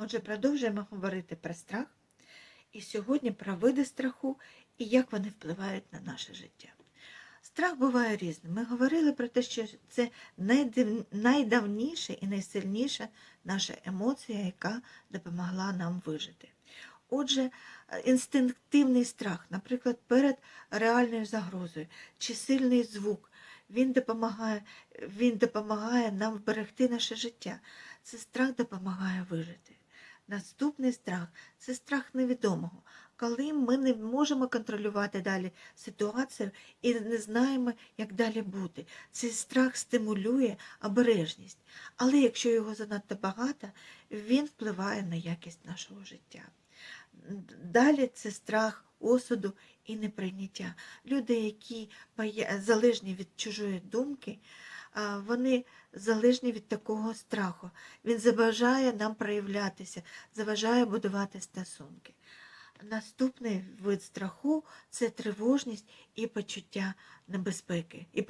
Отже, продовжуємо говорити про страх. І сьогодні про види страху і як вони впливають на наше життя. Страх буває різним. Ми говорили про те, що це найдавніша і найсильніша наша емоція, яка допомогла нам вижити. Отже, інстинктивний страх, наприклад, перед реальною загрозою чи сильний звук, він допомагає, він допомагає нам вберегти наше життя. Це страх допомагає вижити. Наступний страх це страх невідомого, коли ми не можемо контролювати далі ситуацію і не знаємо, як далі бути. Цей страх стимулює обережність, але якщо його занадто багато, він впливає на якість нашого життя. Далі це страх осуду і неприйняття. Люди, які залежні від чужої думки, вони залежні від такого страху. Він заважає нам проявлятися, заважає будувати стосунки. Наступний вид страху це тривожність і почуття небезпеки. І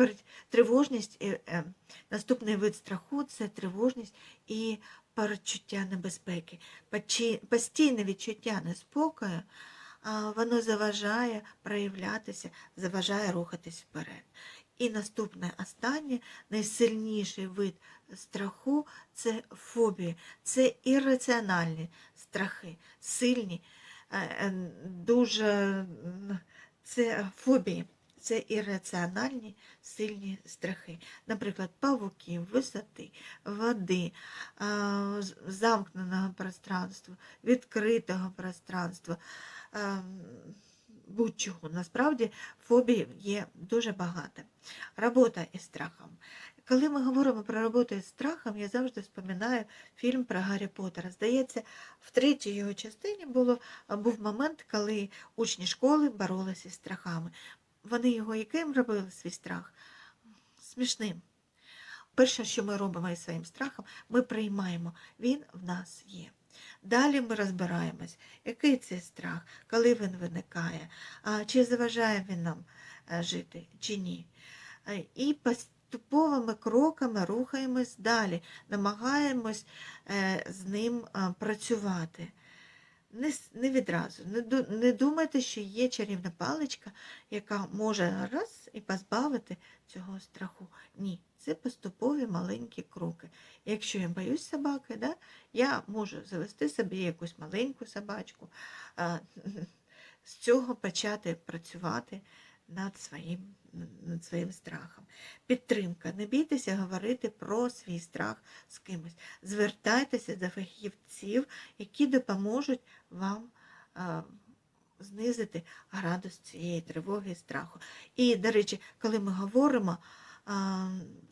тривожність, е, е, наступний вид страху це тривожність і передчуття небезпеки. Постійне відчуття неспокою, воно заважає проявлятися, заважає рухатись вперед. І наступне останнє, найсильніший вид страху це фобії, це ірраціональні страхи, сильні, е, е, дуже це фобії. Це ірраціональні сильні страхи. Наприклад, павуків, висоти, води, замкненого пространства, відкритого пространства, а, будь-чого. Насправді фобій є дуже багато. Робота із страхом. Коли ми говоримо про роботу із страхом, я завжди вспоминаю фільм про Гаррі Поттера. Здається, в третій його частині було, був момент, коли учні школи боролися з страхами. Вони його яким робили свій страх? Смішним. Перше, що ми робимо із своїм страхом, ми приймаємо, він в нас є. Далі ми розбираємось, який це страх, коли він виникає, чи заважає він нам е, жити, чи ні. Е, І поступовими кроками рухаємось далі, намагаємось е, з ним працювати. Не, не відразу. Не, не думайте, що є чарівна паличка, яка може раз і позбавити цього страху. Ні, це поступові маленькі кроки. Якщо я боюсь собаки, да, я можу завести собі якусь маленьку собачку, а, з цього почати працювати над своїм, над своїм страхом. Підтримка. Не бійтеся говорити про свій страх з кимось. Звертайтеся до фахівців, які допоможуть вам знизити градус цієї тривоги і страху. І, до речі, коли ми говоримо,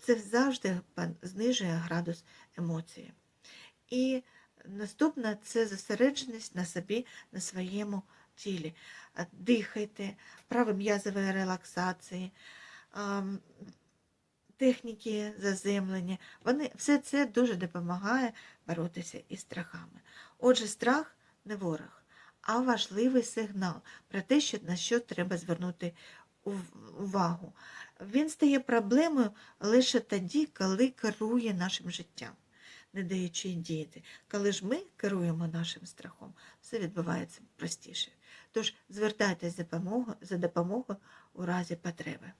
це завжди знижує градус емоції. І наступне це зосередженість на собі, на своєму тілі. Дихайте, вправи м'язової релаксації, техніки заземлення. Вони, все це дуже допомагає боротися із страхами. Отже, страх не ворог, а важливий сигнал про те, що, на що треба звернути увагу. Він стає проблемою лише тоді, коли керує нашим життям, не даючи діяти. Коли ж ми керуємо нашим страхом, все відбувається простіше. Тож допомогою, за допомогою у разі потреби.